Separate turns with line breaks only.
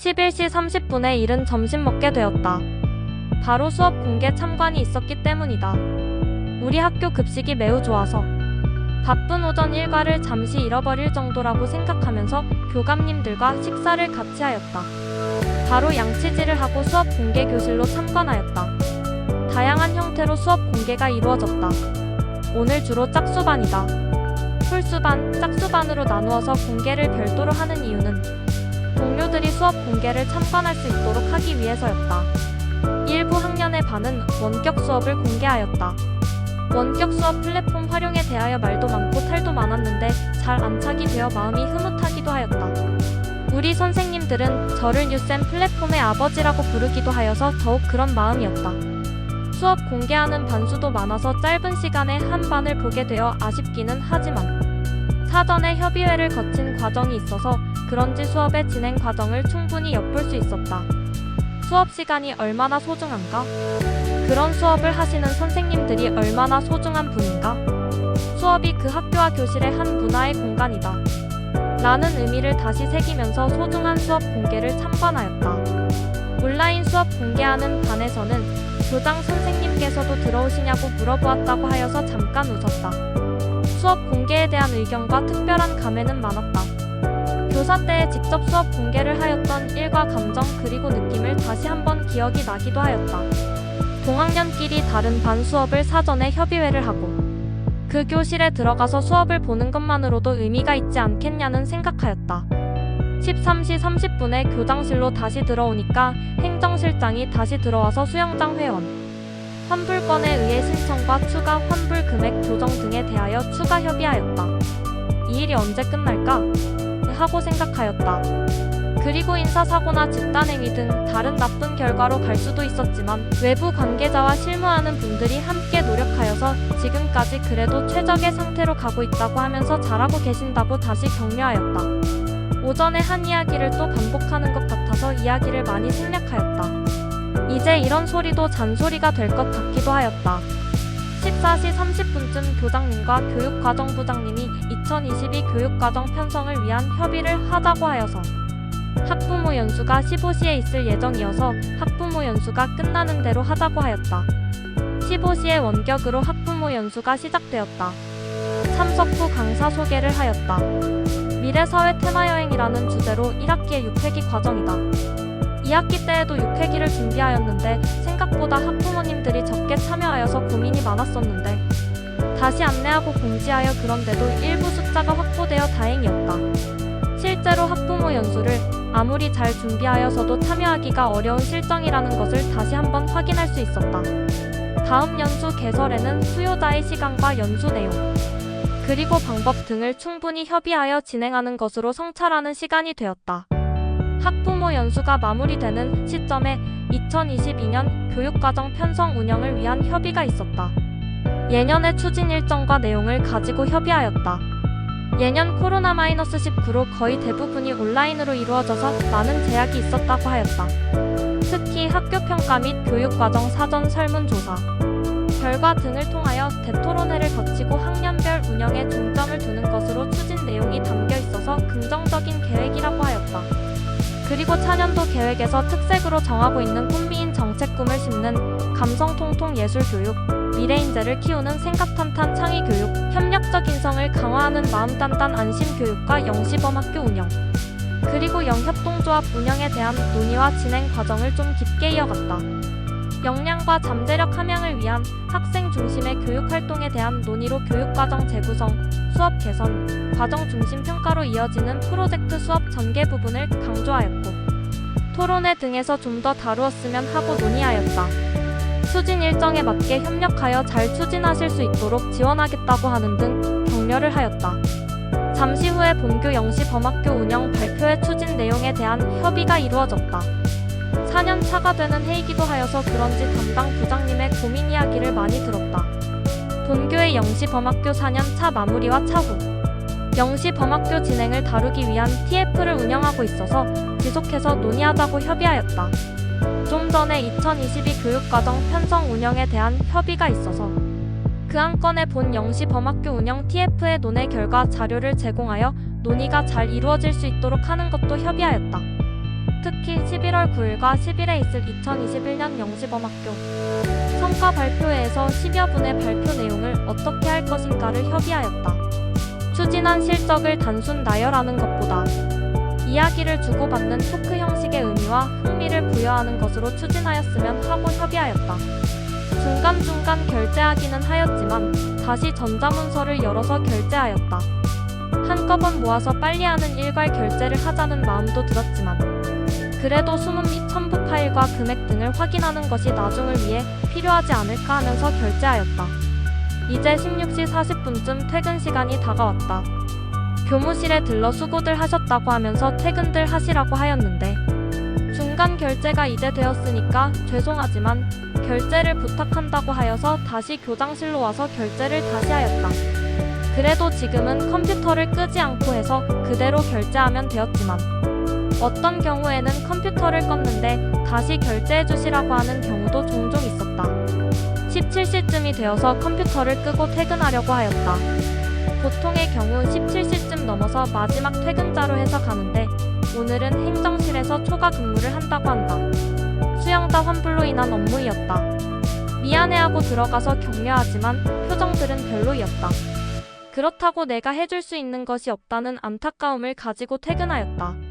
11시 30분에 이른 점심 먹게 되었다. 바로 수업 공개 참관이 있었기 때문이다. 우리 학교 급식이 매우 좋아서 바쁜 오전 일과를 잠시 잃어버릴 정도라고 생각하면서 교감님들과 식사를 같이 하였다. 바로 양치질을 하고 수업 공개 교실로 참관하였다. 다양한 형태로 수업 공개가 이루어졌다. 오늘 주로 짝수반이다. 풀수반, 짝수반으로 나누어서 공개를 별도로 하는 이유는 동료들이 수업 공개를 참관할 수 있도록 하기 위해서였다. 일부 학년의 반은 원격 수업을 공개하였다. 원격 수업 플랫폼 활용에 대하여 말도 많고 탈도 많았는데 잘 안착이 되어 마음이 흐뭇하기도 하였다. 우리 선생님들은 저를 뉴센 플랫폼의 아버지라고 부르기도 하여서 더욱 그런 마음이었다. 수업 공개하는 반수도 많아서 짧은 시간에 한 반을 보게 되어 아쉽기는 하지만 사전에 협의회를 거친 과정이 있어서 그런지 수업의 진행 과정을 충분히 엿볼 수 있었다. 수업 시간이 얼마나 소중한가? 그런 수업을 하시는 선생님들이 얼마나 소중한 분인가? 수업이 그 학교와 교실의 한 문화의 공간이다. 라는 의미를 다시 새기면서 소중한 수업 공개를 참관하였다. 온라인 수업 공개하는 반에서는 교장 선생님께서도 들어오시냐고 물어보았다고 하여서 잠깐 웃었다. 수업 공개에 대한 의견과 특별한 감회는 많았다. 교사 때 직접 수업 공개를 하였던 일과 감정 그리고 느낌을 다시 한번 기억이 나기도 하였다. 동학년끼리 다른 반 수업을 사전에 협의회를 하고 그 교실에 들어가서 수업을 보는 것만으로도 의미가 있지 않겠냐는 생각하였다. 13시 30분에 교장실로 다시 들어오니까 행정실장이 다시 들어와서 수영장 회원, 환불권에 의해 신청과 추가 환불 금액 조정 등에 대하여 추가 협의하였다. 이 일이 언제 끝날까? 하고 생각하였다. 그리고 인사사고나 집단행위 등 다른 나쁜 결과로 갈 수도 있었지만 외부 관계자와 실무하는 분들이 함께 노력하여서 지금까지 그래도 최적의 상태로 가고 있다고 하면서 잘하고 계신다고 다시 격려하였다. 오전에 한 이야기를 또 반복하는 것 같아서 이야기를 많이 생략하였다. 이제 이런 소리도 잔소리가 될 것 같기도 하였다. 14시 30분쯤 교장님과 교육과정부장님이 2022 교육과정 편성을 위한 협의를 하자고 하여서 학부모 연수가 15시에 있을 예정이어서 학부모 연수가 끝나는 대로 하자고 하였다. 15시에 원격으로 학부모 연수가 시작되었다. 참석 후 강사 소개를 하였다. 미래사회 테마여행이라는 주제로 1학기의 6회기 과정이다. 2학기 때에도 6회기를 준비하였는데 생각보다 학부모님들이 적게 참여하여서 고민이 많았었는데 다시 안내하고 공지하여 그런데도 일부 숫자가 확보되어 다행이었다. 실제로 학부모 연수를 아무리 잘 준비하여서도 참여하기가 어려운 실정이라는 것을 다시 한번 확인할 수 있었다. 다음 연수 개설에는 수요자의 시간과 연수 내용, 그리고 방법 등을 충분히 협의하여 진행하는 것으로 성찰하는 시간이 되었다. 학부모 연수가 마무리되는 시점에 2022년 교육과정 편성 운영을 위한 협의가 있었다. 예년의 추진 일정과 내용을 가지고 협의하였다. 예년 코로나-19로 거의 대부분이 온라인으로 이루어져서 많은 제약이 있었다고 하였다. 특히 학교 평가 및 교육과정 사전 설문조사, 결과 등을 통하여 대토론회를 거치고 학년별 운영에 중점을 두는 것으로 추진 내용이 담겨 있어서 긍정적인 계획이라고 하였다. 그리고 차년도 계획에서 특색으로 정하고 있는 꿈미인 정책 꿈을 심는 감성통통 예술교육, 미래인재를 키우는 생각탄탄 창의교육, 협력적 인성을 강화하는 마음단단 안심교육과 영시범학교 운영, 그리고 영협동조합 운영에 대한 논의와 진행 과정을 좀 깊게 이어갔다. 역량과 잠재력 함양을 위한 학생 중심의 교육 활동에 대한 논의로 교육과정 재구성, 수업 개선, 과정 중심 평가로 이어지는 프로젝트 수업 전개 부분을 강조하였고, 토론회 등에서 좀 더 다루었으면 하고 논의하였다. 추진 일정에 맞게 협력하여 잘 추진하실 수 있도록 지원하겠다고 하는 등 격려를 하였다. 잠시 후에 본교 영시 범학교 운영 발표의 추진 내용에 대한 협의가 이루어졌다. 4년 차가 되는 해이기도 하여서 그런지 담당 부장님의 고민 이야기를 많이 들었다. 본교의 영시 범학교 4년 차 마무리와 차후 영시 범학교 진행을 다루기 위한 TF를 운영하고 있어서 지속해서 논의하자고 협의하였다. 좀 전에 2022 교육과정 편성 운영에 대한 협의가 있어서 그 안건에 본 영시 범학교 운영 TF의 논의 결과 자료를 제공하여 논의가 잘 이루어질 수 있도록 하는 것도 협의하였다. 특히 11월 9일과 10일에 있을 2021년 영시범학교 성과 발표회에서 10여 분의 발표 내용을 어떻게 할 것인가를 협의하였다. 추진한 실적을 단순 나열하는 것보다 이야기를 주고받는 토크 형식의 의미와 흥미를 부여하는 것으로 추진하였으면 하고 협의하였다. 중간중간 결제하기는 하였지만 다시 전자문서를 열어서 결제하였다. 한꺼번 모아서 빨리 하는 일괄 결제를 하자는 마음도 들었지만 그래도 수문 및 첨부 파일과 금액 등을 확인하는 것이 나중을 위해 필요하지 않을까 하면서 결제하였다. 이제 16시 40분쯤 퇴근 시간이 다가왔다. 교무실에 들러 수고들 하셨다고 하면서 퇴근들 하시라고 하였는데 중간 결제가 이제 되었으니까 죄송하지만 결제를 부탁한다고 하여서 다시 교장실로 와서 결제를 다시 하였다. 그래도 지금은 컴퓨터를 끄지 않고 해서 그대로 결제하면 되었지만 어떤 경우에는 컴퓨터를 껐는데 다시 결제해 주시라고 하는 경우도 종종 있었다. 17시쯤이 되어서 컴퓨터를 끄고 퇴근하려고 하였다. 보통의 경우 17시쯤 넘어서 마지막 퇴근자로 해서 가는데 오늘은 행정실에서 초과 근무를 한다고 한다. 수영자 환불로 인한 업무이었다. 미안해하고 들어가서 격려하지만 표정들은 별로였다. 그렇다고 내가 해줄 수 있는 것이 없다는 안타까움을 가지고 퇴근하였다.